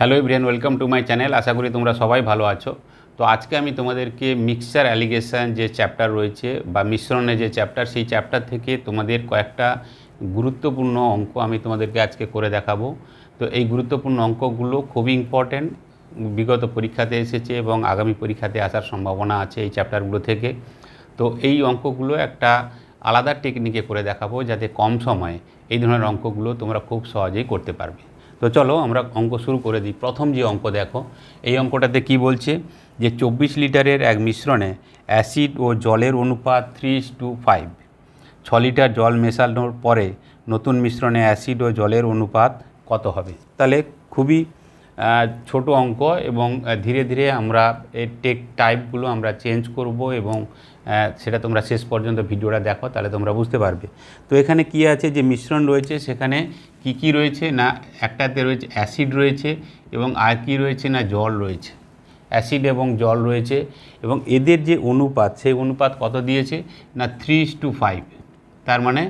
Hello everyone welcome to my channel আশা করি তোমরা সবাই ভালো আছো। তো আজকে আমি তোমাদেরকে মিক্সচার অ্যালিগেশন যে চ্যাপ্টার রয়েছে বা মিশ্রণে যে চ্যাপ্টার সেই চ্যাপ্টার থেকে তোমাদের কয়েকটা গুরুত্বপূর্ণ অঙ্ক আমি তোমাদেরকে আজকে করে দেখাবো। তো এই গুরুত্বপূর্ণ অঙ্কগুলো খুবই ইম্পর্ট্যান্ট বিগত পরীক্ষাতে এসেছে এবং আগামী পরীক্ষাতে আসার সম্ভাবনা আছে এই চ্যাপ্টারগুলো থেকে। তো এই অঙ্কগুলো একটা আলাদা টেকনিকে করে দেখাবো যাতে কম সময়ে এই ধরনের অঙ্কগুলো তোমরা খুব সহজেই করতে পারবে। তো চলো আমরা অঙ্ক শুরু করে দিই। প্রথম যে অঙ্ক দেখো, এই অঙ্কটাতে কি বলছে? যে চব্বিশ লিটারের এক মিশ্রণে অ্যাসিড ও জলের অনুপাত থ্রি টু ফাইভ। ছ লিটার জল মেশানোর পরে নতুন মিশ্রণে অ্যাসিড ও জলের অনুপাত কত হবে? তাহলে খুবই ছোট অঙ্ক এবং ধীরে ধীরে আমরা এই টেক টাইপগুলো আমরা চেঞ্জ করব এবং সেটা তোমরা শেষ পর্যন্ত ভিডিওটা দেখো, তাহলে তোমরা বুঝতে পারবে। তো এখানে কি আছে? যে মিশ্রণ রয়েছে, সেখানে কি কি রয়েছে? না, একটাতে রয়েছে অ্যাসিড রয়েছে এবং আর কি রয়েছে? না, জল রয়েছে। অ্যাসিড এবং জল রয়েছে এবং এদের যে অনুপাত, সেই অনুপাত কত দিয়েছে? না থ্রি টু ফাইভ তার মানে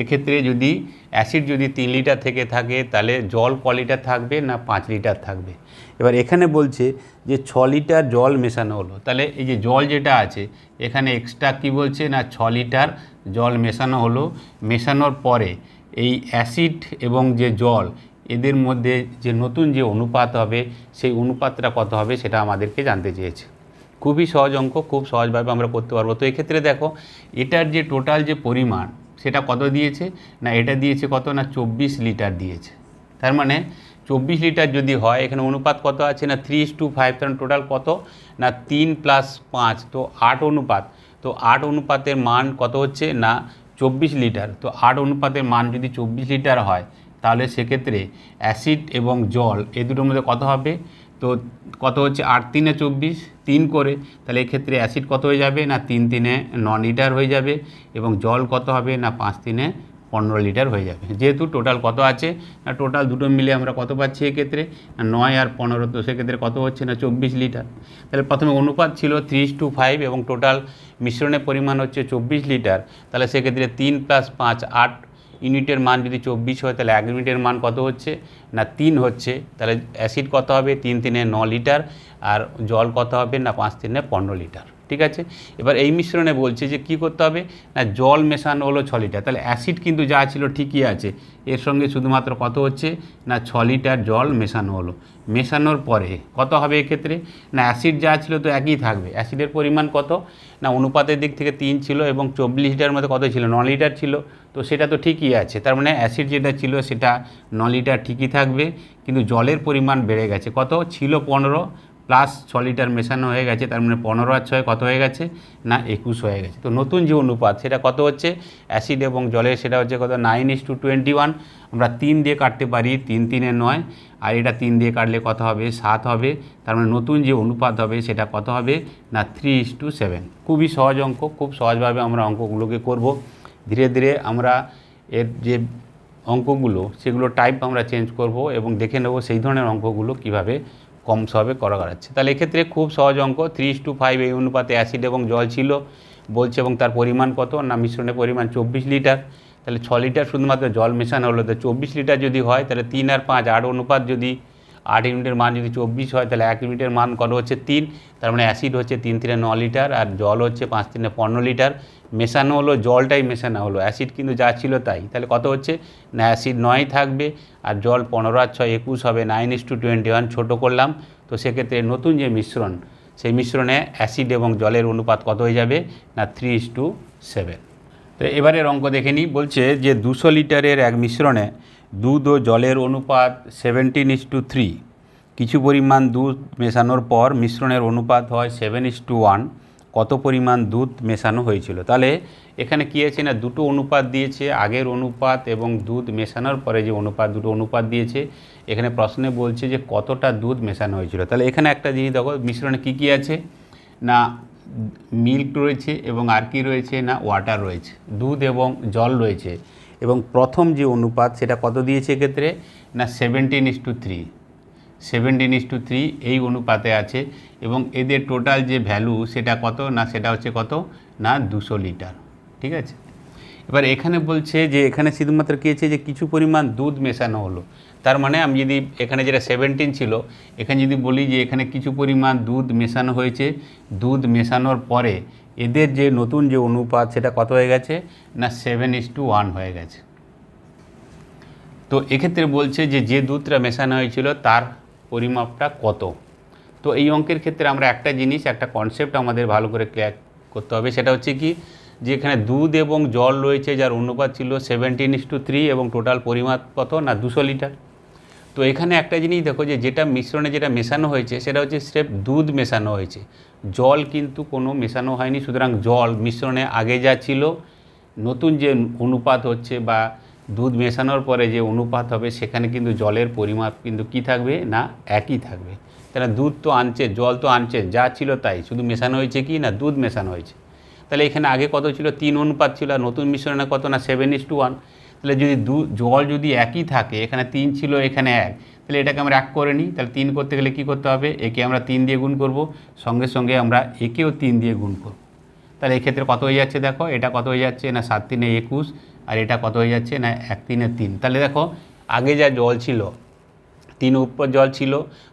এক্ষেত্রে যদি অ্যাসিড যদি তিন লিটার থেকে থাকে, তাহলে জল ক লিটার থাকবে? না, পাঁচ লিটার থাকবে। এবার এখানে বলছে যে ছ লিটার জল মেশানো হলো। তাহলে এই যে জল যেটা আছে, এখানে এক্সট্রা কি বলছে? না, ছ লিটার জল মেশানো হলো। মেশানোর পরে এই অ্যাসিড এবং যে জল, এদের মধ্যে যে নতুন যে অনুপাত হবে, সেই অনুপাতটা কত হবে সেটা আমাদেরকে জানতে চেয়েছে। খুবই সহজ অঙ্ক, খুব সহজভাবে আমরা করতে পারব। তো এক্ষেত্রে দেখো, এটার যে টোটাল যে পরিমাণ, সেটা কত দিয়েছে? না, এটা দিয়েছে কত? না, চব্বিশ লিটার দিয়েছে। তার মানে চব্বিশ লিটার যদি হয়, এখানে অনুপাত কত আছে? না থ্রি টু ফাইভ কারণ টোটাল কত? না, তিন প্লাস পাঁচ, তো আট অনুপাত। তো আট অনুপাতের মান কত হচ্ছে? না চব্বিশ লিটার। তো আট অনুপাতের মান যদি চব্বিশ লিটার হয়, তাহলে সেক্ষেত্রে অ্যাসিড এবং জল এ দুটোর মধ্যে কত হবে? তো কত হচ্ছে? আট তিনে চব্বিশ, তিন করে। তাহলে এক্ষেত্রে অ্যাসিড কত হয়ে যাবে? না তিন তিনে ন লিটার হয়ে যাবে। এবং জল কত হবে? না পাঁচ তিনে পনেরো লিটার হয়ে যাবে। যেহেতু টোটাল কত আছে? না টোটাল দুটো মিলে আমরা কত পাচ্ছি এক্ষেত্রে? নয় আর পনেরো, তো সেক্ষেত্রে কত হচ্ছে? না, চব্বিশ লিটার। তাহলে প্রথমে অনুপাত ছিল থ্রি টু ফাইভ এবং টোটাল মিশ্রণের পরিমাণ হচ্ছে চব্বিশ লিটার। তাহলে সেক্ষেত্রে তিন প্লাস পাঁচ, আট ইউনিটের মান যদি চব্বিশ হয়, তাহলে এক ইউনিটের মান কত হচ্ছে? না, তিন হচ্ছে। তাহলে অ্যাসিড কত হবে? তিন তিনে ন লিটার। আর জল কত হবে? না, পাঁচ তিনে পনেরো লিটার। ঠিক আছে? এবার এই মিশ্রণে বলছে যে কি করতে হবে? না, জল মেশানো হলো ছ লিটার। তাহলে অ্যাসিড কিন্তু যা ছিল ঠিকই আছে। এর সঙ্গে শুধুমাত্র কত হচ্ছে? না, ছ লিটার জল মেশানো হলো। মেশানোর পরে কত হবে এক্ষেত্রে? না, অ্যাসিড যা ছিল তো একই থাকবে। অ্যাসিডের পরিমাণ কত? না, অনুপাতের দিক থেকে তিন ছিল এবং চব্বিশ লিটার মধ্যে কত ছিল? ন লিটার ছিল। তো সেটা তো ঠিকই আছে। তার মানে অ্যাসিড যেটা ছিল সেটা ন লিটার ঠিকই থাকবে। কিন্তু জলের পরিমাণ বেড়ে গেছে। কত? ছিল পনেরো। প্লাস ছ লিটার মেশানো হয়ে গেছে, তার মানে পনেরো আর ছয় কত হয়ে গেছে? না, একুশ হয়ে গেছে। তো নতুন যে অনুপাত, সেটা কত হচ্ছে? অ্যাসিড এবং জলের, সেটা হচ্ছে কত? Nine is to twenty one. আমরা তিন দিয়ে কাটতে পারি, তিন তিনে নয়। আর এটা তিন দিয়ে কাটলে কত হবে? সাত হবে। তার মানে নতুন যে অনুপাত হবে, সেটা কত হবে? না, থ্রি ইস টু সেভেন। খুবই সহজ অঙ্ক, খুব সহজভাবে আমরা অঙ্কগুলোকে করব। ধীরে ধীরে আমরা এর যে অঙ্কগুলো, সেগুলো টাইপ আমরা চেঞ্জ করব এবং দেখে নেব সেই ধরনের অঙ্কগুলো কীভাবে কম সবে করা যাচ্ছে তাহলে এক্ষেত্রে খুব সহজ অঙ্ক থ্রি টু ফাইভ এই অনুপাতে অ্যাসিড এবং জল ছিল, বলছে এবং তার পরিমাণ কত? না, মিশ্রণের পরিমাণ চব্বিশ লিটার। তাহলে ছ লিটার শুধুমাত্র জল মেশানো হলো, তো চব্বিশ লিটার যদি হয়, তাহলে তিন আর পাঁচ, আট অনুপাত যদি আট ইউনিটের মান যদি চব্বিশ হয়, তাহলে এক ইউনিটের মান কত হচ্ছে? তিন। তার মানে অ্যাসিড হচ্ছে তিন তিনে ন লিটার আর জল হচ্ছে পাঁচ তিনে পনেরো লিটার। মেশানো হলো, জলটাই মেশানো হলো। অ্যাসিড কিন্তু যা ছিল তাই। তাহলে কত হচ্ছে? না, অ্যাসিড নয় থাকবে আর জল পনেরো আর ছয় একুশ হবে nine is to twenty one ছোটো করলাম। তো সেক্ষেত্রে নতুন যে মিশ্রণ, সেই মিশ্রণে অ্যাসিড এবং জলের অনুপাত কত হয়ে যাবে? না থ্রি ইস টু সেভেন তো এবারের অঙ্ক দেখে নিই। বলছে যে দুশো লিটারের এক মিশ্রণে দুধ ও জলের অনুপাত সেভেন্টিন ইস টু থ্রি কিছু পরিমাণ দুধ মেশানোর পর মিশ্রণের অনুপাত হয় সেভেন ইস টু ওয়ান কত পরিমাণ দুধ মেশানো হয়েছিল। তাহলে এখানে কী আছে না, দুটো অনুপাত দিয়েছে, আগের অনুপাত এবং দুধ মেশানোর পরে যে অনুপাত, দুটো অনুপাত দিয়েছে, এখানে প্রশ্নে বলছে যে কতটা দুধ মেশানো হয়েছিল। তাহলে এখানে একটা জিনিস দেখো, মিশ্রণে কী কী আছে? না মিল্ক রয়েছে এবং আর কি রয়েছে, না ওয়াটার রয়েছে, দুধ এবং জল রয়েছে। এবং প্রথম যে অনুপাত, সেটা কত দিয়েছে এক্ষেত্রে? না seventeen is to three. Seventeen is to three এই অনুপাতে আছে এবং এদের টোটাল যে ভ্যালু সেটা কত না সেটা হচ্ছে কত? না, দুশো লিটার। ঠিক আছে? এবার এখানে বলছে যে, এখানে শুধুমাত্র কী হচ্ছে যে, কিছু পরিমাণ দুধ মেশানো হলো। তার মানে আমি যদি এখানে যেটা সেভেন্টিন ছিল, এখানে যদি বলি যে, এখানে কিছু পরিমাণ দুধ মেশানো হয়েছে, দুধ মেশানোর পরে এদের যে নতুন যে অনুপাত, সেটা কত হয়ে গেছে? না, সেভেন ইস টু ওয়ান হয়ে গেছে। তো এক্ষেত্রে বলছে যে যে দুধটা মেশানো হয়েছিল, তার পরিমাপটা কত? তো এই অঙ্কের ক্ষেত্রে আমরা একটা জিনিস, একটা কনসেপ্ট আমাদের ভালো করে ক্লিয়ার করতে হবে। সেটা হচ্ছে কি, যে এখানে দুধ এবং জল রয়েছে, যার অনুপাত ছিল সেভেন্টিন ইস টু থ্রি এবং টোটাল পরিমাপ কত? না, দুশো লিটার। তো এখানে একটা জিনিস দেখো যে, যেটা মিশ্রণে যেটা মেশানো হয়েছে, সেটা হচ্ছে স্রেফ দুধ মেশানো হয়েছে। জল কিন্তু কোনো মেশানো হয়নি, সুতরাং জল মিশ্রণে আগে যা ছিল, নতুন যে অনুপাত হচ্ছে বা দুধ মেশানোর পরে যে অনুপাত হবে, সেখানে কিন্তু জলের পরিমাপ কিন্তু কি থাকবে? না, একই থাকবে। তাহলে দুধ তো আনছে, জল তো আনছে, যা ছিল তাই, শুধু মেশানো হয়েছে কি? না, দুধ মেশানো হয়েছে। তাহলে এখানে আগে কত ছিল? তিন অনুপাত ছিল নতুন মিশ্রণে কত? না সেভেন ইস টু ওয়ান তাহলে যদি দু, জল যদি একই থাকে, এখানে তিন ছিল, এখানে এক। তাহলে এটাকে আমরা এক করে নিই। তাহলে তিন করতে গেলে কী করতে হবে? একে আমরা তিন দিয়ে গুণ করব, সঙ্গে সঙ্গে আমরা একেও তিন দিয়ে গুণ করব। তাহলে এক্ষেত্রে কত হয়ে যাচ্ছে দেখো? এটা কত হয়ে যাচ্ছে? না, সাত তিনে একুশ। আর এটা কত হয়ে যাচ্ছে? না, এক তিনে তিন। তাহলে দেখো, আগে যা জল ছিল, তিন উপর জল ছিল,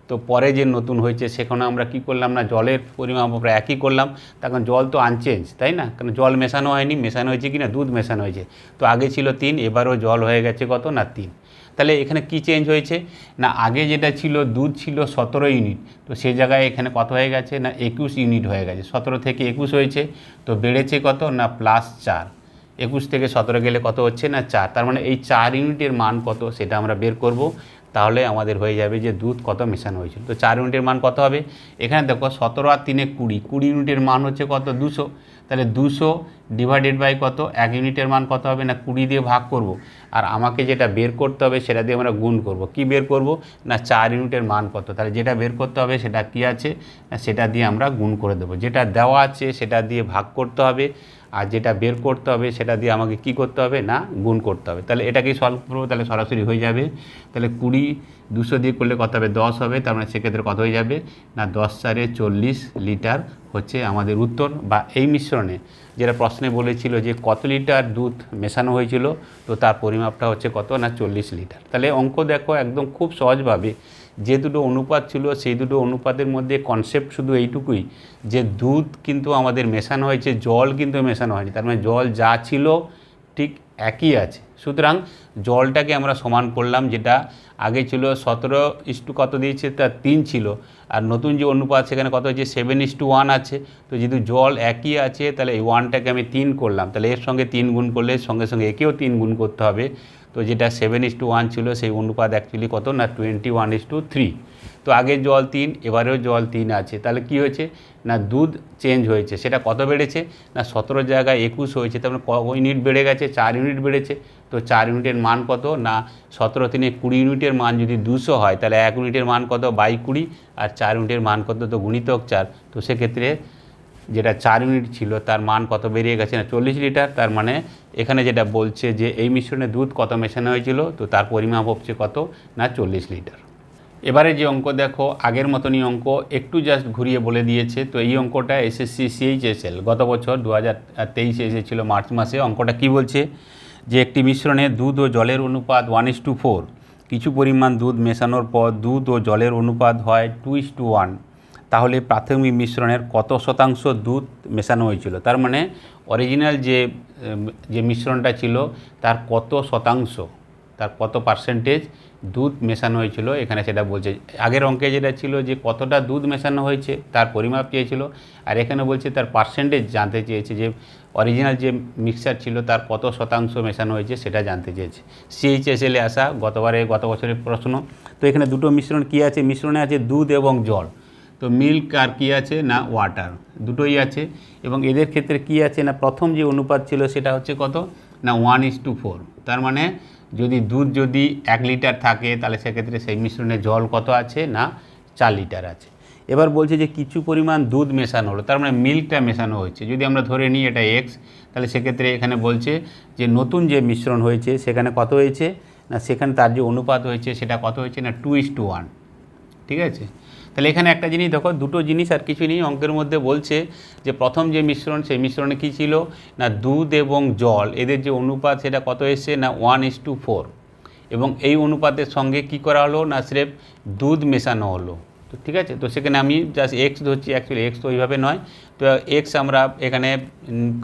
তো পরে যে নতুন হয়েছে, সেখানে আমরা কি করলাম না, জলের পরিমাণ আমরা একই করলাম। তখন জল তো আনচেঞ্জ তাই না? কারণ জল মেশানো হয়নি, মেশানো হয়েছে কি না দুধ মেশানো হয়েছে। তো আগে ছিল তিন, এবারও জল হয়ে গেছে কত? না, তিন। তাহলে এখানে কি চেঞ্জ হয়েছে? না, আগে যেটা ছিল, দুধ ছিল সতেরো ইউনিট তো সে জায়গায় এখানে কত হয়ে গেছে? না, একুশ ইউনিট হয়ে গেছে। সতেরো থেকে একুশ হয়েছে, তো বেড়েছে কত? না প্লাস চার। একুশ থেকে সতেরো গেলে কত হচ্ছে না চার? তার মানে এই চার ইউনিটের মান কত সেটা আমরা বের করব। তাহলে আমাদের হয়ে যাবে যে দুধ কত মেশানো হয়েছিল। তো চার ইউনিটের মান কত হবে? এখানে দেখো সতেরো আর তিনে কুড়ি। কুড়ি ইউনিটের মান হচ্ছে কত? দুশো। তাহলে দুশো ডিভাইডেড বাই কত? এক ইউনিটের মান কত হবে না কুড়ি দিয়ে ভাগ করব? আর আমাকে যেটা বের করতে হবে সেটা দিয়ে আমরা গুণ করব। কি বের করব? না চার ইউনিটের মান কত? তাহলে যেটা বের করতে হবে সেটা কি আছে? সেটা দিয়ে আমরা গুণ করে দেবো। যেটা দেওয়া আছে সেটা দিয়ে ভাগ করতে হবে। আর যেটা বের করতে হবে সেটা দিয়ে আমাকে কি করতে হবে? না, গুণ করতে হবে। তাহলে এটাকেই সলভ করব, তাহলে সরাসরি হয়ে যাবে। তাহলে কুড়ি, দুশো দিয়ে করলে কত হবে? দশ হবে, তার মানে সেক্ষেত্রে কত হয়ে যাবে? না, দশ চারে চল্লিশ লিটার হচ্ছে আমাদের উত্তর বা এই মিশ্রণে। যেটা প্রশ্নে বলেছিল যে কত লিটার দুধ মেশানো হয়েছিল, তো তার পরিমাপটা হচ্ছে কত? না, চল্লিশ লিটার। তাহলে অঙ্ক দেখো একদম খুব সহজভাবে যে দুটো অনুপাত ছিল, সেই দুটো অনুপাতের মধ্যে কনসেপ্ট শুধু এইটুকুই যে দুধ কিন্তু আমাদের মেশানো হয়েছে, জল কিন্তু মেশানো হয়নি। তার মানে জল যা ছিল ঠিক একই আছে। সুতরাং জলটাকে আমরা সমান করলাম, যেটা আগে ছিল সতেরো ইস্টু কত দিয়েছে? তার তিন ছিল। আর নতুন যে অনুপাত সেখানে কত হচ্ছে সেভেন ইস টু ওয়ান আছে। তো যেহেতু জল একই আছে, তাহলে এই ওয়ানটাকে আমি তিন করলাম। তাহলে এর সঙ্গে তিন গুণ করলে সঙ্গে সঙ্গে একেও তিন গুণ করতে হবে। তো যেটা সেভেন ইস টু ওয়ান ছিল, সেই অনুপাত অ্যাকচুয়ালি কত না? Twenty one is to three তো আগে জল তিন, এবারেও জল তিন আছে। তাহলে কি হয়েছে? না, দুধ চেঞ্জ হয়েছে। সেটা কত বেড়েছে? না, সতেরো জায়গায় একুশ হয়েছে। তার মানে ক ইউনিট বেড়ে গেছে? চার ইউনিট বেড়েছে। তো চার ইউনিটের মান কত? না, সতেরো তিনে কুড়ি ইউনিটের মান যদি দুশো হয়, তাহলে এক ইউনিটের মান কত? বাই কুড়ি। আর চার ইউনিটের মান কত? তো গুণিতক চার। তো সেক্ষেত্রে যেটা চার ইউনিট ছিল, তার মান কত? বেরিয়ে গেছে না, চল্লিশ লিটার তার মানে এখানে যেটা বলছে যে এই মিশ্রণে দুধ কত মেশানো হয়েছিল? তো তার পরিমাপ হচ্ছে কত? না, চল্লিশ লিটার এবারে যে অঙ্ক দেখো, আগের মতনই অঙ্ক, একটু জাস্ট ঘুরিয়ে বলে দিয়েছে। তো এই অঙ্কটা এসএসসি সিএইচএসএল গত বছর দু হাজার তেইশে এসেছিল, মার্চ মাসে। অঙ্কটা কি বলছে? যে একটি মিশ্রণে দুধ ও জলের অনুপাত ওয়ান ইস টু ফোর কিছু পরিমাণ দুধ মেশানোর পর দুধ ও জলের অনুপাত হয় টু ইস টু ওয়ান তাহলে প্রাথমিক মিশ্রণের কত শতাংশ দুধ মেশানো হয়েছিল? তার মানে অরিজিনাল যে যে মিশ্রণটা ছিল, তার কত শতাংশ, তার কত পার্সেন্টেজ দুধ মেশানো হয়েছিল? এখানে সেটা বলছে, আগের অঙ্কে যেটা ছিল যে কতটা দুধ মেশানো হয়েছে, তার পরিমাপ চেয়েছিল। আর এখানে বলছে তার পার্সেন্টেজ জানতে চেয়েছে যে অরিজিনাল যে মিক্সচার ছিল তার কত শতাংশ মেশানো হয়েছে সেটা জানতে চেয়েছে। সিএইচএসএলে আসা গতবারে, গত বছরের প্রশ্ন। তো এখানে দুটো মিশ্রণ কী আছে? মিশ্রণে আছে দুধ এবং জল। তো মিল্ক আর কী আছে? না, ওয়াটার। দুটোই আছে। এবং এদের ক্ষেত্রে কি আছে? না, প্রথম যে অনুপাত ছিল সেটা হচ্ছে কত? না ওয়ান ইস টু ফোর তার মানে যদি দুধ যদি এক লিটার থাকে, তাহলে সেক্ষেত্রে সেই মিশ্রণে জল কত আছে? না, চার লিটার আছে। এবার বলছে যে কিছু পরিমাণ দুধ মেশানো হলো, তার মানে মিল্কটা মেশানো হয়েছে। যদি আমরা ধরে নিই এটা এক্স তাহলে সেক্ষেত্রে এখানে বলছে যে নতুন যে মিশ্রণ হয়েছে সেখানে কত হয়েছে? না, সেখানে তার যে অনুপাত হয়েছে সেটা কত হয়েছে? না টু ইস টু ওয়ান ঠিক আছে? তাহলে এখানে একটা জিনিস দেখো, দুটো জিনিস আর কিছু নেই, অঙ্কের মধ্যে বলছে যে প্রথম যে মিশ্রণ, সেই মিশ্রণে কী ছিল? না, দুধ এবং জল। এদের যে অনুপাত সেটা কত এসছে? না ওয়ান ইস টু ফোর এবং এই অনুপাতের সঙ্গে কি করা হলো? না, স্রেফ দুধ মেশানো হলো। তো ঠিক আছে? তো সেখানে আমি জাস্ট এক্স ধরছি অ্যাকচুয়ালি এক্স তো ওইভাবে নয়। তো এক্স আমরা এখানে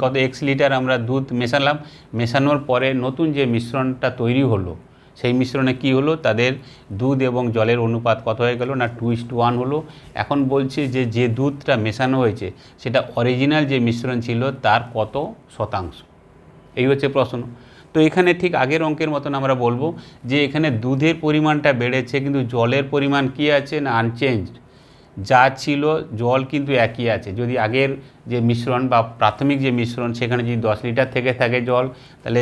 কত এক্স লিটার আমরা দুধ মেশালাম। মেশানোর পরে নতুন যে মিশ্রণটা তৈরি হলো, সেই মিশ্রণে কি হলো? তাদের দুধ এবং জলের অনুপাত কত হয়ে গেল না টু ইস ওয়ান হলো। এখন বলছে যে যে দুধটা মেশানো হয়েছে, সেটা অরিজিনাল যে মিশ্রণ ছিল, তার কত শতাংশ? এই হচ্ছে প্রশ্ন। তো এখানে ঠিক আগের অঙ্কের মতন আমরা বলব যে এখানে দুধের পরিমাণটা বেড়েছে, কিন্তু জলের পরিমাণ কি আছে না আনচেঞ্জড যা ছিল জল কিন্তু একই আছে। যদি আগের যে মিশ্রণ বা প্রাথমিক যে মিশ্রণ, সেখানে যদি দশ লিটার থেকে থাকে জল, তাহলে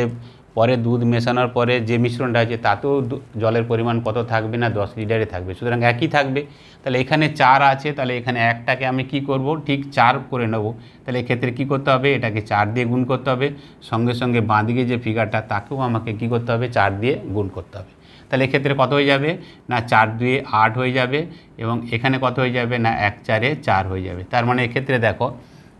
পরে দুধ মেশানোর পরে যে মিশ্রণটা আছে, তাতেও জলের পরিমাণ কত থাকবে না দশ লিটারে থাকবে। সুতরাং একই থাকবে। তাহলে এখানে চার আছে, তাহলে এখানে একটাকে আমি কি করব? ঠিক চার করে নেব। তাহলে এক্ষেত্রে কি করতে হবে? এটাকে চার দিয়ে গুণ করতে হবে। সঙ্গে সঙ্গে বাঁদিকে যে ফিগারটা তাকেও আমাকে কি করতে হবে? চার দিয়ে গুণ করতে হবে। তাহলে এক্ষেত্রে কত হয়ে যাবে? না চার দুয়ে আট হয়ে যাবে এবং এখানে কত হয়ে যাবে? না এক চারে চার হয়ে যাবে। তার মানে এক্ষেত্রে দেখো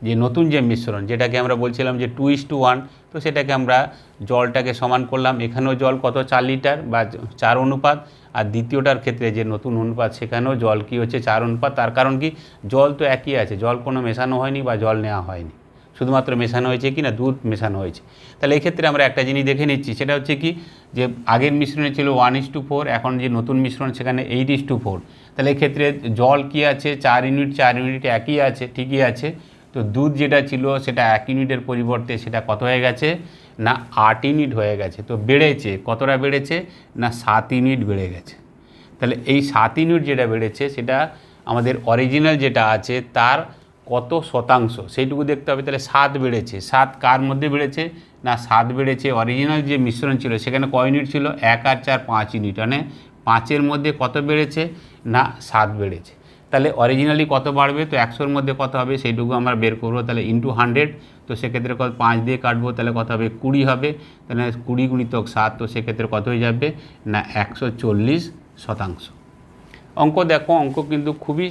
যে নতুন যে মিশ্রণ, যেটাকে আমরা বলছিলাম যে টু ইস টু ওয়ান তো সেটাকে আমরা জলটাকে সমান করলাম। এখানেও জল কত? চার লিটার বা চার অনুপাত। আর দ্বিতীয়টার ক্ষেত্রে যে নতুন অনুপাত, সেখানেও জল কি হচ্ছে? চার অনুপাত। তার কারণ কি? জল তো একই আছে। জল কোনো মেশানো হয়নি বা জল নেওয়া হয়নি। শুধুমাত্র মেশানো হয়েছে কি না? দুধ মেশানো হয়েছে। তাহলে এক্ষেত্রে আমরা একটা জিনিস দেখে নিচ্ছি। সেটা হচ্ছে কি? যে আগের মিশ্রণে ছিল ওয়ান ইস টু ফোর এখন যে নতুন মিশ্রণ, সেখানে এইট ইস টু ফোর তাহলে এক্ষেত্রে জল কি আছে? চার ইউনিট চার ইউনিট একই আছে, ঠিকই আছে। তো দুধ যেটা ছিল সেটা এক ইউনিটের পরিবর্তে সেটা কত হয়ে গেছে? না, আট ইউনিট হয়ে গেছে। তো বেড়েছে, কতটা বেড়েছে? না, সাত ইউনিট বেড়ে গেছে। তাহলে এই সাত ইউনিট যেটা বেড়েছে সেটা আমাদের অরিজিনাল যেটা আছে তার কত শতাংশ? সেইটুকু দেখতে হবে। তাহলে সাত বেড়েছে। সাত কার মধ্যে বেড়েছে? না, সাত বেড়েছে অরিজিনাল যে মিশ্রণ ছিল, সেখানে কয় ইউনিট ছিল? এক আর চার, পাঁচ ইউনিট। মানে পাঁচের মধ্যে কত বেড়েছে? না, সাত বেড়েছে। তাহলে অরিজিনালি কত বাড়বে? তো একশোর মধ্যে কত হবে? সেইটুকু আমরা বের করব। তাহলে ইন্টু হান্ড্রেড তো সেক্ষেত্রে কত? পাঁচ দিয়ে কাটবো, তাহলে কত হবে? কুড়ি হবে। তাহলে কুড়ি গুণিতক সাত, তো সেক্ষেত্রে কত হয়ে যাবে? না, একশো চল্লিশ শতাংশ। অঙ্ক দেখো, অঙ্ক কিন্তু খুবই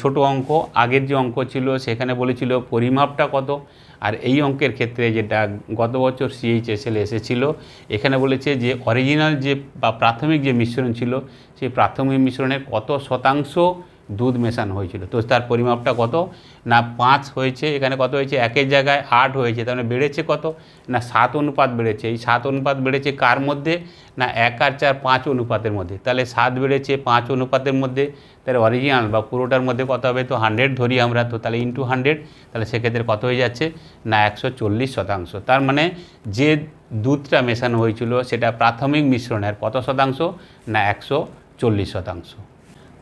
ছোট অঙ্ক। আগের যে অঙ্ক ছিল, সেখানে বলেছিল পরিমাপটা কত? আর এই অঙ্কের ক্ষেত্রে যেটা গত বছর সিএইচএসএল এসেছিল, এখানে বলেছে যে অরিজিনাল যে, বা প্রাথমিক যে মিশ্রণ ছিল, সেই প্রাথমিক মিশ্রণের কত শতাংশ দুধ মেশানো হয়েছিল। তো তার পরিমাপটা কত? না, পাঁচ হয়েছে, এখানে কত হয়েছে? একের জায়গায় আট হয়েছে, তার মানে বেড়েছে কত? না, সাত অনুপাত বেড়েছে। এই সাত অনুপাত বেড়েছে কার মধ্যে? না, এক আর চার পাঁচ অনুপাতের মধ্যে। তাহলে সাত বেড়েছে পাঁচ অনুপাতের মধ্যে, তাহলে অরিজিনাল বা পুরোটার মধ্যে কত হবে? তো হান্ড্রেড ধরি আমরা, তো তাহলে ইন্টু হান্ড্রেড তাহলে সেক্ষেত্রে কত হয়ে যাচ্ছে? না, একশো চল্লিশ শতাংশ। তার মানে যে দুধটা মেশানো হয়েছিল, সেটা প্রাথমিক মিশ্রণের কত শতাংশ? না, একশো চল্লিশ শতাংশ।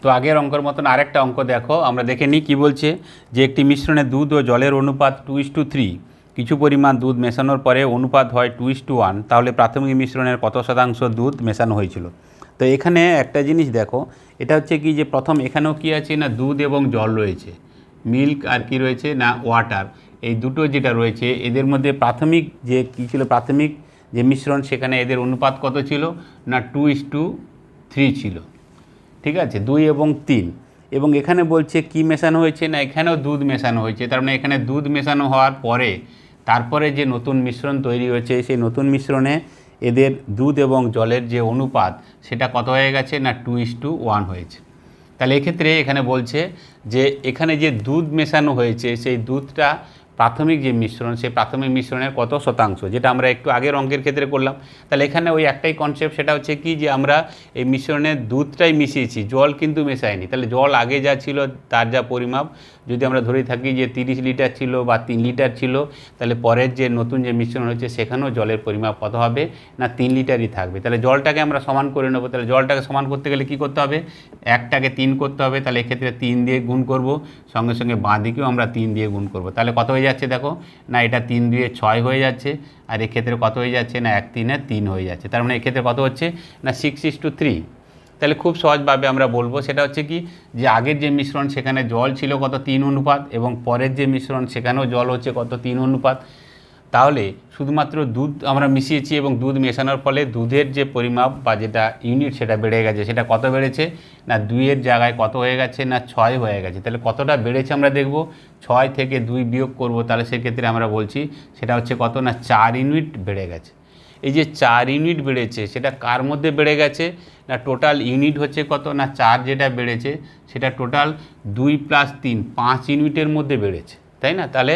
তো আগের অঙ্কের মতন আরেকটা অঙ্ক দেখো, আমরা দেখে নিই কী বলছে। যে একটি মিশ্রণে দুধ ও জলের অনুপাত টু ইস টু থ্রি কিছু পরিমাণ দুধ মেশানোর পরে অনুপাত হয় টু ইস টু ওয়ান তাহলে প্রাথমিক মিশ্রণের কত শতাংশ দুধ মেশানো হয়েছিল? তো এখানে একটা জিনিস দেখো, এটা হচ্ছে কি যে প্রথম এখানেও কি আছে না দুধ এবং জল রয়েছে? মিল্ক আর কি রয়েছে না ওয়াটার? এই দুটো যেটা রয়েছে, এদের মধ্যে প্রাথমিক যে কী ছিল প্রাথমিক যে মিশ্রণ, সেখানে এদের অনুপাত কত ছিল? না টু ইস টু থ্রি ছিল। ঠিক আছে? দুই এবং তিন। এবং এখানে বলছে কি মেশানো হয়েছে না এখানেও দুধ মেশানো হয়েছে। তার মানে এখানে দুধ মেশানো হওয়ার পরে তারপরে যে নতুন মিশ্রণ তৈরি হয়েছে, সেই নতুন মিশ্রণে এদের দুধ এবং জলের যে অনুপাত, সেটা কত হয়ে গেছে না টু ইস টু ওয়ান হয়েছে? তাহলে এক্ষেত্রে এখানে বলছে যে এখানে যে দুধ মেশানো হয়েছে, সেই দুধটা প্রাথমিক যে মিশ্রণ, সেই প্রাথমিক মিশ্রণের কত শতাংশ, যেটা আমরা একটু আগের অঙ্কের ক্ষেত্রে করলাম। তাহলে এখানে ওই একটাই কনসেপ্ট সেটা হচ্ছে কি যে আমরা এই মিশ্রণে দুধটাই মিশিয়েছি, জল কিন্তু মেশাইনি তাহলে জল আগে যা ছিল, তার যা পরিমাপ, যদি আমরা ধরে থাকি যে তিরিশ লিটার ছিল বা তিন লিটার ছিল, তাহলে পরের যে নতুন যে মিশ্রণ হচ্ছে, সেখানেও জলের পরিমাপ কত হবে না তিন লিটারই থাকবে। তাহলে জলটাকে আমরা সমান করে নেব। তাহলে জলটাকে সমান করতে গেলে কি করতে হবে? একটাকে তিন করতে হবে। তাহলে এক্ষেত্রে তিন দিয়ে গুণ করব, সঙ্গে সঙ্গে বাঁ দিকেও আমরা তিন দিয়ে গুণ করব। তাহলে কত হয়ে দেখো। না, এটা তিন দুয়ে ছয় হয়ে যাচ্ছে। আর এক্ষেত্রে কত হয়ে যাচ্ছে? না, এক তিনে তিন হয়ে যাচ্ছে। তার মানে এক্ষেত্রে কত হচ্ছে? না সিক্স ইস টু থ্রি তাহলে খুব সহজভাবে আমরা বলব, সেটা হচ্ছে কি? যে আগের যে মিশ্রণ, সেখানে জল ছিল কত? তিন অনুপাত। এবং পরের যে মিশ্রণ, সেখানেও জল হচ্ছে কত? তিন অনুপাত। তাহলে শুধুমাত্র দুধ আমরা মিশিয়েছি এবং দুধ মেশানোর ফলে দুধের যে পরিমাপ বা যেটা ইউনিট সেটা বেড়ে গেছে, সেটা কত বেড়েছে? না দুইয়ের জায়গায় কত হয়ে গেছে, না ছয় হয়ে গেছে? তাহলে কতটা বেড়েছে আমরা দেখব? ছয় থেকে দুই বিয়োগ করব, তাহলে সেক্ষেত্রে আমরা বলছি সেটা হচ্ছে কত? না চার ইউনিট বেড়ে গেছে। এই যে চার ইউনিট বেড়েছে, সেটা কার মধ্যে বেড়ে গেছে? না টোটাল ইউনিট হচ্ছে কত? না চার যেটা বেড়েছে, সেটা টোটাল দুই প্লাস তিন, পাঁচ ইউনিটের মধ্যে বেড়েছে। তাই না? তাহলে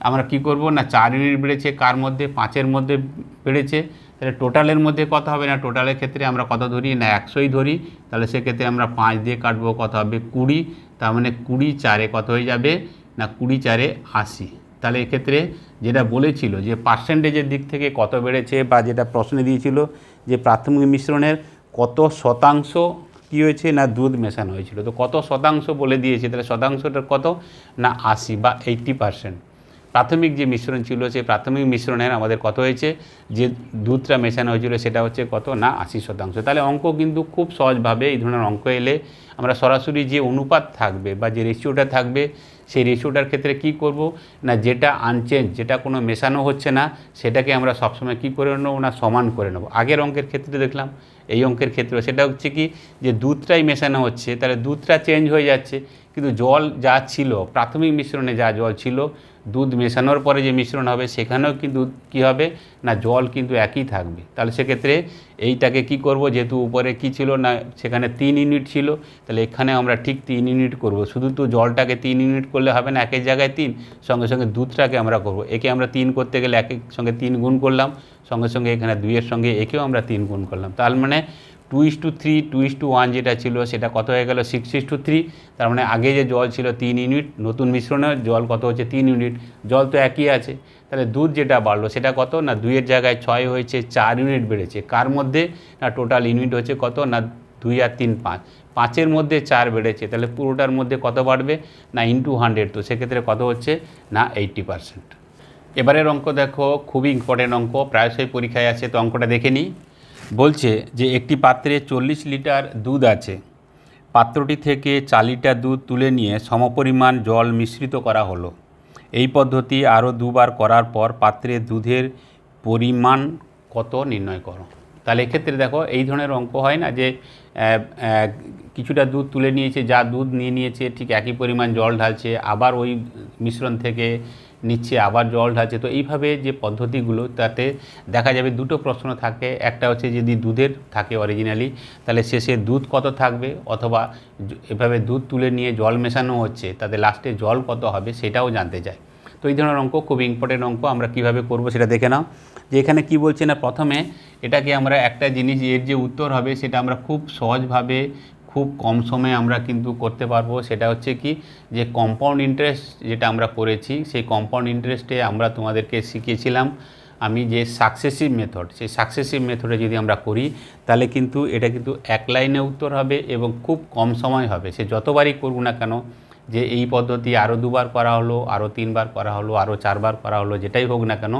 আমরা কি করব? না, চার ইউনিট বেড়েছে, কার মধ্যে? পাঁচের মধ্যে বেড়েছে। তাহলে টোটালের মধ্যে কত হবে না। টোটালের ক্ষেত্রে আমরা কত ধরি? না, একশোই ধরি। তাহলে সেক্ষেত্রে আমরা পাঁচ দিয়ে কাটবো, কত হবে? কুড়ি। তার মানে কুড়ি চারে কত হয়ে যাবে? না, কুড়ি চারে আশি। তাহলে এক্ষেত্রে যেটা বলেছিল যে পার্সেন্টেজের দিক থেকে কত বেড়েছে বা যেটা প্রশ্নে দিয়েছিল যে প্রাথমিক মিশ্রণের কত শতাংশ কী হয়েছে? না, দুধ মেশানো হয়েছিল। তো কত শতাংশ বলে দিয়েছে? তাহলে শতাংশটা কত? না, আশি বা এইট্টি পার্সেন্ট প্রাথমিক যে মিশ্রণ ছিল, সেই প্রাথমিক মিশ্রণের আমাদের কত হয়েছে? যে দুধটা মেশানো হয়েছিল, সেটা হচ্ছে কত? না, আশি শতাংশ। তাহলে অঙ্ক কিন্তু খুব সহজভাবে এই ধরনের অঙ্ক এলে আমরা সরাসরি যে অনুপাত থাকবে বা যে রেশিওটা থাকবে, সেই রেশিওটার ক্ষেত্রে কি করব? না, যেটা আনচেঞ্জ যেটা কোনো মেশানো হচ্ছে না, সেটাকে আমরা সবসময় কি করে নেব না, সমান করে নেব। আগের অঙ্কের ক্ষেত্রে দেখলাম, এই অঙ্কের ক্ষেত্রে সেটা হচ্ছে কি, যে দুধটাই মেশানো হচ্ছে, তাহলে দুধটা চেঞ্জ হয়ে যাচ্ছে। কিন্তু জল যা ছিল, প্রাথমিক মিশ্রণে যা জল ছিল দুধ মেশানোর পরে যে মিশ্রণ হবে, সেখানেও কিন্তু কি হবে? না, জল কিন্তু একই থাকবে। তাহলে সেক্ষেত্রে এইটাকে কি করব? যেহেতু উপরে কি ছিল না, সেখানে তিন ইউনিট ছিল, তাহলে এখানে আমরা ঠিক তিন ইউনিট করব। শুধু তো জলটাকে তিন ইউনিট করলে হবে না, একের জায়গায় তিন, সঙ্গে সঙ্গে দুধটাকে আমরা করব। একে আমরা তিন করতে গেলে একের সঙ্গে তিন গুণ করলাম, সঙ্গে সঙ্গে এখানে দুইয়ের সঙ্গে একেও আমরা তিন গুণ করলাম। তার মানে two is to three, two is to one যেটা ছিল সেটা কত হয়ে গেল? সিক্স ইস টু থ্রি, তার মানে আগে যে জল ছিল তিন ইউনিট, নতুন মিশ্রণে জল কত হচ্ছে তিন ইউনিট, জল তো একই আছে। তাহলে দুধ যেটা বাড়লো সেটা কত? না দুইয়ের জায়গায় ছয় হয়েছে, চার ইউনিট বেড়েছে। কার মধ্যে? না টোটাল ইউনিট হচ্ছে কত? না দুই আর তিন, পাঁচ। পাঁচের মধ্যে চার বেড়েছে, তাহলে পুরোটার মধ্যে কত বাড়বে? না ইন্টু হান্ড্রেড, তো সেক্ষেত্রে কত হচ্ছে? না এইট্টি পারসেন্ট। এবারের অঙ্ক দেখো, খুবই ইম্পর্টেন্ট অঙ্ক, প্রায়শই পরীক্ষায় আছে, তো অঙ্কটা দেখে নিই। বলছে যে একটি পাত্রে চল্লিশ লিটার দুধ আছে। পাত্রটি থেকে চার লিটার দুধ তুলে নিয়ে সমপরিমাণ জল মিশ্রিত করা হলো। এই পদ্ধতি আরও দুবার করার পর পাত্রে দুধের পরিমাণ কত নির্ণয় করো? তাহলে এক্ষেত্রে দেখো, এই ধরনের অঙ্ক হয় না যে কিছুটা দুধ তুলে নিয়েছে, যা দুধ নিয়ে নিয়েছে, ঠিক একই পরিমাণ জল ঢালছে, আবার ওই মিশ্রণ থেকে নিচ্ছে, আবার জল ঢালছে। তো এইভাবে যে পদ্ধতিগুলো, তাতে দেখা যাবে দুটো প্রশ্ন থাকে। একটা হচ্ছে যদি দুধের থাকে অরিজিনালি তাহলে শেষে দুধ কত থাকবে? অথবা এভাবে দুধ তুলে নিয়ে জল মেশানো হচ্ছে, তাতে লাস্টে জল কত হবে সেটাও জানতে চায় তো এই ধরনের অঙ্ক, খুব ইম্পর্টেন্ট অঙ্ক, আমরা কীভাবে করব সেটা দেখে নাও। যে এখানে কি বলছে না, প্রথমে এটাকে আমরা একটা জিনিস এর যে উত্তর হবে, সেটা আমরা খুব সহজভাবে খুব কম সময়ে আমরা কিন্তু করতে পারব। সেটা হচ্ছে কি, যে কম্পাউন্ড ইন্টারেস্ট যেটা আমরা করেছি, সেই কম্পাউন্ড ইন্টারেস্টে আমরা তোমাদেরকে শিখিয়েছিলাম আমি যে সাকসেসিভ মেথড সেই সাকসেসিভ মেথডে যদি আমরা করি, তাহলে কিন্তু এটা কিন্তু এক লাইনে উত্তর হবে এবং খুব কম সময় হবে। সে যতবারই করব না কেন যে এই পদ্ধতি আরও দুবার করা হলো আরও তিনবার করা হলো আরও চারবার করা হলো, যেটাই হোক না কেন,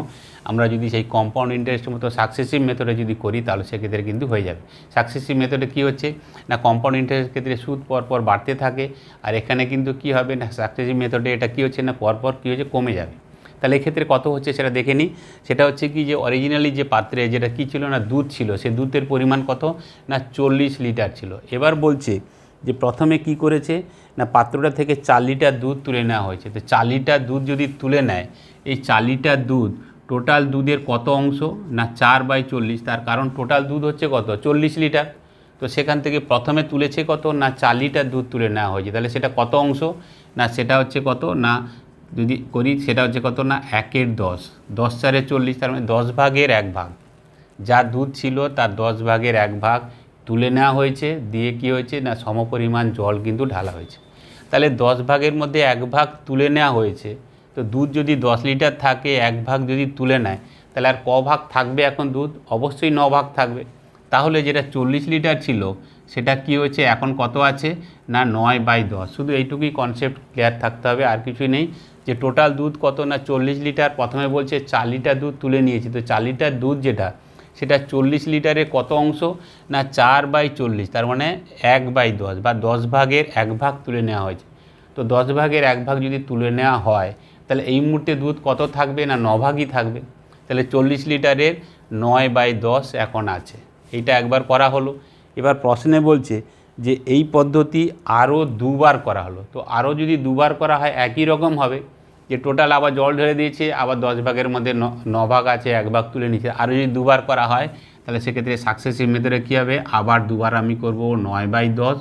আমরা যদি সেই কম্পাউন্ড ইন্টারেস্টের মতো সাকসেসিভ মেথডে যদি করি, তাহলে সেক্ষেত্রে কিন্তু হয়ে যাবে। সাকসেসিভ মেথডে কী হচ্ছে? না কম্পাউন্ড ইন্টারেস্টের ক্ষেত্রে সুদ পর পর বাড়তে থাকে, আর এখানে কিন্তু কি হবে? না সাকসেসিভ মেথডে এটা কী হচ্ছে? না, পরপর কী হচ্ছে? কমে যাবে। তাহলে এক্ষেত্রে কত হচ্ছে সেটা দেখে নিই। সেটা হচ্ছে কি যে অরিজিনালি যে পাত্রে যেটা কী ছিল না, দুধ ছিল, সে দুধের পরিমাণ কত? না, চল্লিশ লিটার ছিল। এবার বলছে যে প্রথমে কি করেছে? না, পাত্রটা থেকে চার লিটার দুধ তুলে নেওয়া হয়েছে। তো চার লিটার দুধ যদি তুলে নেয়, এই চার লিটার দুধ টোটাল দুধের কত অংশ না চার বাই চল্লিশ? তার কারণ টোটাল দুধ হচ্ছে কত? চল্লিশ লিটার। তো সেখান থেকে প্রথমে তুলেছে কত না চার লিটার দুধ তুলে নেওয়া হয়েছে? তাহলে সেটা কত অংশ? না, সেটা হচ্ছে কত? না, যদি করি, সেটা হচ্ছে কত? না, একের দশ। দশ চারে চল্লিশ, তার মানে দশ ভাগের এক ভাগ। যা দুধ ছিল, তার দশ ভাগের এক ভাগ তুলে নেওয়া হয়েছে। দিয়ে কি হয়েছে? না, সমপরিমাণ জল কিন্তু ঢালা হয়েছে। তাহলে দশ ভাগের মধ্যে এক ভাগ তুলে নেওয়া হয়েছে। তো দুধ যদি দশ লিটার থাকে, এক ভাগ যদি তুলে নেয়, তাহলে আর ক ভাগ থাকবে এখন দুধ? অবশ্যই ন ভাগ থাকবে। তাহলে যেটা চল্লিশ লিটার ছিল, সেটা কি হয়েছে? এখন কত আছে? না, নয় বাই দশ। শুধু এইটুকুই কনসেপ্ট ক্লিয়ার থাকতে হবে, আর কিছুই নেই। যে টোটাল দুধ কত না চল্লিশ লিটার? প্রথমে বলছে চার লিটার দুধ তুলে নিয়েছি। তো চার লিটার দুধ যেটা সেটা চল্লিশ লিটারে কত অংশ? না চার বাই চল্লিশ, তার মানে এক বাই দশ, বা দশ ভাগের এক ভাগ তুলে নেওয়া হয়েছে। তো দশ ভাগের এক ভাগ যদি তুলে নেওয়া হয়, তাহলে এই মুহূর্তে দুধ কত থাকবে না নভাগই থাকবে? তাহলে চল্লিশ লিটারের নয় বাই দশ এখন আছে। এইটা একবার করা হলো। এবার প্রশ্নে বলছে যে এই পদ্ধতি আরও দুবার করা হলো। তো আরও যদি দুবার করা হয়, একই রকম হবে। যে টোটাল আবার জল ঢেলে দিয়েছে, আবার দশ ভাগের মধ্যে ন ভাগ আছে, এক ভাগ তুলে নিচ্ছে আরও যদি দুবার করা হয়, তাহলে সেক্ষেত্রে সাকসেসিভ মেথডে কী হবে? আবার দুবার আমি করব নয় বাই দশ,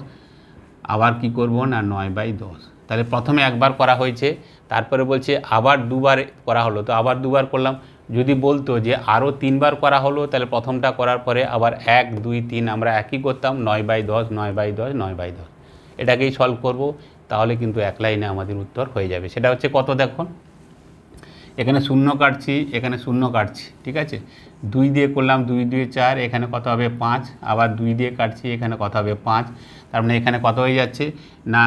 আবার কি করব না নয় বাই দশ? তাহলে প্রথমে একবার করা হয়েছে, তারপরে বলছে আবার দুবার করা হলো। তো আবার দুবার করলাম। যদি বলতো যে আরও তিনবার করা হলো, তাহলে প্রথমটা করার পরে আবার এক, দুই, তিন আমরা একই করতাম, নয় বাই দশ, নয় বাই দশ, নয় বাই দশ। এটাকেই সলভ করব। তাহলে কিন্তু এক লাইনে আমাদের উত্তর হয়ে যাবে। সেটা হচ্ছে কত দেখুন এখানে শূন্য কাটছি, এখানে শূন্য কাটছি, ঠিক আছে? দুই দিয়ে করলাম দুই দুই চার, এখানে কত হবে? পাঁচ। আবার দুই দিয়ে কাটছি, এখানে কত হবে? পাঁচ। তার মানে এখানে কত হয়ে যাচ্ছে? না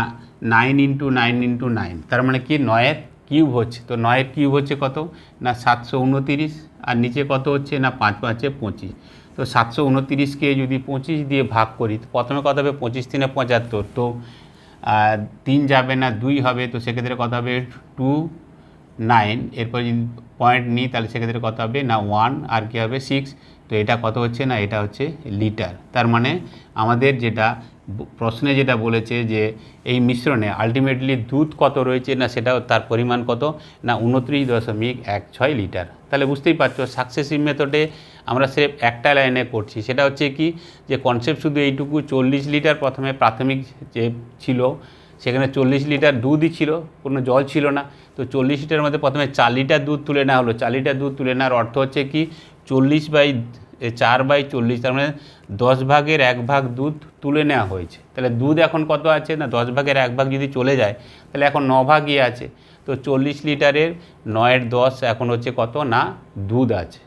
nine into nine into nine তার মানে কি? নয়ের কিউব হচ্ছে। তো নয়ের কিউব হচ্ছে কত? না, সাতশো উনতিরিশ। আর নিচে কত হচ্ছে? না, পাঁচ, পাঁচে পঁচিশ। তো সাতশো উনতিরিশকে যদি পঁচিশ দিয়ে ভাগ করি প্রথমে কত হবে? পঁচিশ তিনে পঁচাত্তর। তো তিন যাবে না, দুই হবে, তো সেক্ষেত্রে কত হবে? টু নাইন এরপর যদি পয়েন্ট নিই, তাহলে সেক্ষেত্রে কত হবে? না ওয়ান আর কী হবে? সিক্স তো এটা কত হচ্ছে না? এটা হচ্ছে লিটার তার মানে আমাদের যেটা প্রশ্নে যেটা বলেছে যে এই মিশ্রণে আলটিমেটলি দুধ কত রয়েছে না সেটা তার পরিমাণ কত? না উনত্রিশ দশমিক এক ছয় লিটার। তাহলে বুঝতেই পারছ সাকসেসিভ মেথডে আমরা স্রেফ একটা লাইনে করছি। সেটা হচ্ছে কি? যে কনসেপ্ট শুধু এইটুকু চল্লিশ লিটার প্রথমে প্রাথমিক যে ছিল, সেখানে চল্লিশ লিটার দুধই ছিল, কোনো জল ছিল না। তো চল্লিশ লিটারের মধ্যে প্রথমে চার লিটার দুধ তুলে নেওয়া হলো। চার লিটার দুধ তুলে নেওয়ার অর্থ হচ্ছে কি? চল্লিশ বাই চার বাই চল্লিশ, তার মানে দশ ভাগের এক ভাগ দুধ তুলে নেওয়া হয়েছে। তাহলে দুধ এখন কত আছে? না, দশ ভাগের এক ভাগ যদি চলে যায়, তাহলে এখন ন ভাগই আছে। তো চল্লিশ লিটারের নয়ের দশ এখন হচ্ছে কত? না, দুধ আছে।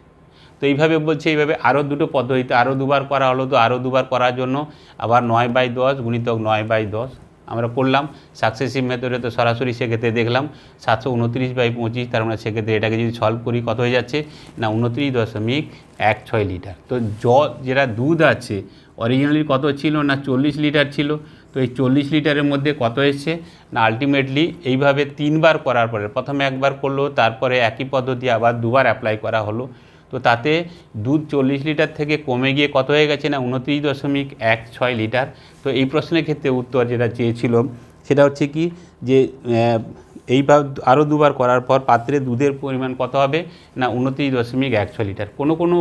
তো এইভাবে বলছে, এইভাবে আরও দুটো পদ্ধতিতে আরও দুবার করা হলো। তো আরও দুবার করার জন্য আবার নয় বাই দশ গুণিতক নয় বাই দশ আমরা করলাম সাকসেসিভ মেথডে তো সরাসরি সেক্ষেত্রে দেখলাম সাতশো উনত্রিশ বাই পঁচিশ, তার মানে সেক্ষেত্রে এটাকে যদি সলভ করি কত হয়ে যাচ্ছে? না, উনত্রিশ দশমিক এক ছয় লিটার। তো জল যেটা দুধ আছে অরিজিনালি কত ছিল না চল্লিশ লিটার ছিল? তো এই চল্লিশ লিটারের মধ্যে কত এসছে? না আলটিমেটলি এইভাবে তিনবার করার পরে, প্রথমে একবার করল, তারপরে একই পদ্ধতি আবার দুবার অ্যাপ্লাই করা হলো। তো তাতে দুধ চল্লিশ লিটার থেকে কমে গিয়ে কত হয়ে গেছে না উনত্রিশ দশমিক এক ছয় লিটার? তো এই প্রশ্নের ক্ষেত্রে উত্তর যেটা চেয়েছিল সেটা হচ্ছে কি যে এইভাবে আরও দুবার করার পর পাত্রে দুধের পরিমাণ কত হবে না উনত্রিশ দশমিক এক ছয় লিটার? কোনো কোনো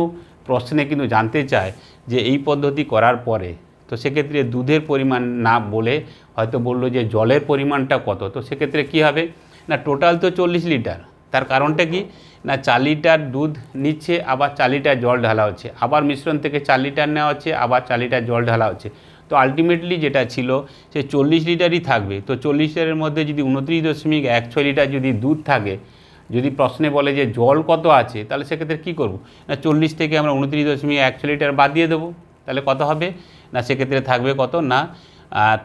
প্রশ্নে কিন্তু জানতে চায় যে এই পদ্ধতি করার পরে, তো সেক্ষেত্রে দুধের পরিমাণ না বলে হয়তো বলল যে জলের পরিমাণটা কত? তো সেক্ষেত্রে কী হবে? না টোটাল তো চল্লিশ লিটার। তার কারণটা কি? না চার লিটার দুধ নিচ্ছে, আবার চার লিটার জল ঢালা হচ্ছে। আবার মিশ্রণ থেকে চার লিটার নেওয়া হচ্ছে, আবার চার লিটার জল ঢালা হচ্ছে। তো আলটিমেটলি যেটা ছিল, সে চল্লিশ লিটারই থাকবে। তো চল্লিশ লিটারের মধ্যে যদি উনত্রিশ দশমিক এক ছয় লিটার যদি দুধ থাকে, যদি প্রশ্নে বলে যে জল কত আছে, তাহলে সেক্ষেত্রে কী করব? না, চল্লিশ থেকে আমরা উনত্রিশ দশমিক একশো লিটার বাদ দিয়ে দেবো। তাহলে কত হবে? না, সেক্ষেত্রে থাকবে কত? না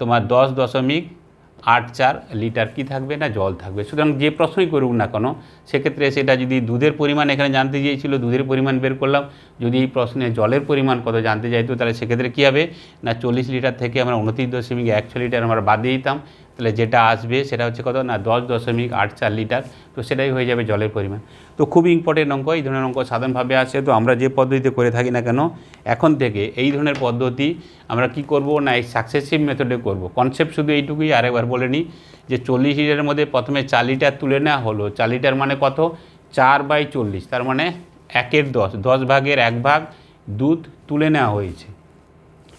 তোমার দশ দশমিক আট চার লিটার কি থাকবে না, জল থাকবে। সুতরাং যে প্রশ্নই করুক না কেন, সেক্ষেত্রে সেটা যদি দুধের পরিমাণ এখানে জানতে চেয়েছিল, দুধের পরিমাণ বের করলাম, যদি এই প্রশ্নে জলের পরিমাণ কত জানতে চাইতো, তাহলে সেক্ষেত্রে কী হবে? না চল্লিশ লিটার থেকে আমরা উনত্রিশ দশমিক একশো লিটার আমরা বাদ দিয়ে দিতাম তাহলে যেটা আসবে সেটা হচ্ছে কত? না, দশ দশমিক আট চার লিটার। তো সেটাই হয়ে যাবে জলের পরিমাণ। তো খুবই ইম্পর্টেন্ট অঙ্ক, এই ধরনের অঙ্ক সাধারণভাবে আসে তো আমরা যে পদ্ধতিতে করে থাকি না কেন, এখন থেকে এই ধরনের পদ্ধতি আমরা কি করব? না, এই সাকসেসিভ মেথডে করব। কনসেপ্ট শুধু এইটুকুই, আরেকবার বলে নিই যে চল্লিশ লিটারের মধ্যে প্রথমে চার লিটার তুলে নেওয়া হলো। চার লিটার মানে কত? চার বাই চল্লিশ, তার মানে একের দশ। দশ ভাগের এক ভাগ দুধ তুলে নেওয়া হয়েছে।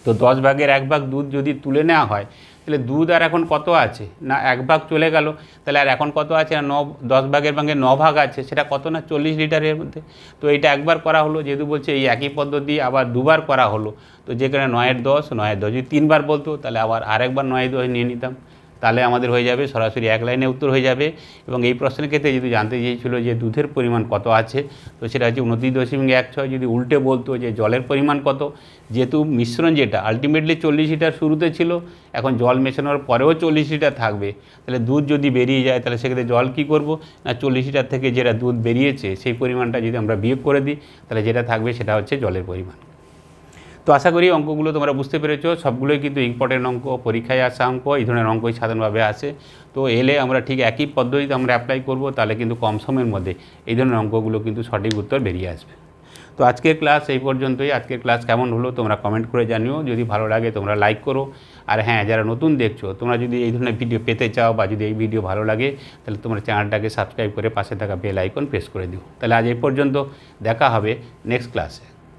তো দশ ভাগের এক ভাগ দুধ যদি তুলে নেওয়া হয় তাহলে দুধ আর এখন কত আছে? না, এক ভাগ চলে গেল। তাহলে আর এখন কত আছে? না ন, দশ ভাগের ভাগে ন ভাগ আছে, সেটা কত না? চল্লিশ লিটারের মধ্যে। তো এটা একবার করা হলো, যেহেতু বলছে এই একই পদ্ধতি, আবার দুবার করা হলো। তো যেখানে নয়ের দশ নয়ের দশ, যদি তিনবার বলতো, তাহলে আবার আরেকবার নয় দশ নিয়ে নিতাম। তাহলে আমাদের হয়ে যাবে, সরাসরি এক লাইনে উত্তর হয়ে যাবে। এবং এই প্রশ্নের ক্ষেত্রে যদি জানতে চেয়েছিল যে দুধের পরিমাণ কত আছে, তো সেটা হচ্ছে উনত্রিশ দশমিক এক ছয়, যদি উল্টে বলতো যে জলের পরিমাণ কত, যেহেতু মিশ্রণ যেটা আলটিমেটলি চল্লিশ লিটার শুরুতে ছিল, এখন জল মেশানোর পরেও চল্লিশ লিটার থাকবে। তাহলে দুধ যদি বেরিয়ে যায়, তাহলে সেক্ষেত্রে জল কি করব? না, চল্লিশ লিটার থেকে যেটা দুধ বেরিয়েছে, সেই পরিমাণটা যদি আমরা বিয়োগ করে দিই, তাহলে যেটা থাকবে সেটা হচ্ছে জলের পরিমাণ। তো আশা করি অঙ্কগুলো তোমরা বুঝতে পেরেছ। সবগুলোই কিন্তু ইম্পর্টেন্ট অঙ্ক, পরীক্ষায় আসা অঙ্ক, এই ধরনের অঙ্কই সাধারণভাবে আসে। তো এলে আমরা ঠিক একই পদ্ধতিতে আমরা অ্যাপ্লাই করব, তাহলে কিন্তু কম সময়ের মধ্যে এই ধরনের অঙ্কগুলো কিন্তু সঠিক উত্তর বেরিয়ে আসবে। তো আজকের ক্লাস এই পর্যন্তই। আজকের ক্লাস কেমন হলো তোমরা কমেন্ট করে জানিও। যদি ভালো লাগে তোমরা লাইক করো। আর হ্যাঁ যারা নতুন দেখছ, তোমরা যদি এই ধরনের ভিডিও পেতে চাও বা যদি এই ভিডিও ভালো লাগে, তাহলে তোমরা চ্যানেলটাকে সাবস্ক্রাইব করে পাশে থাকা বেল আইকন প্রেস করে দিও। তাহলে আজ এই পর্যন্ত দেখা হবে নেক্সট ক্লাসে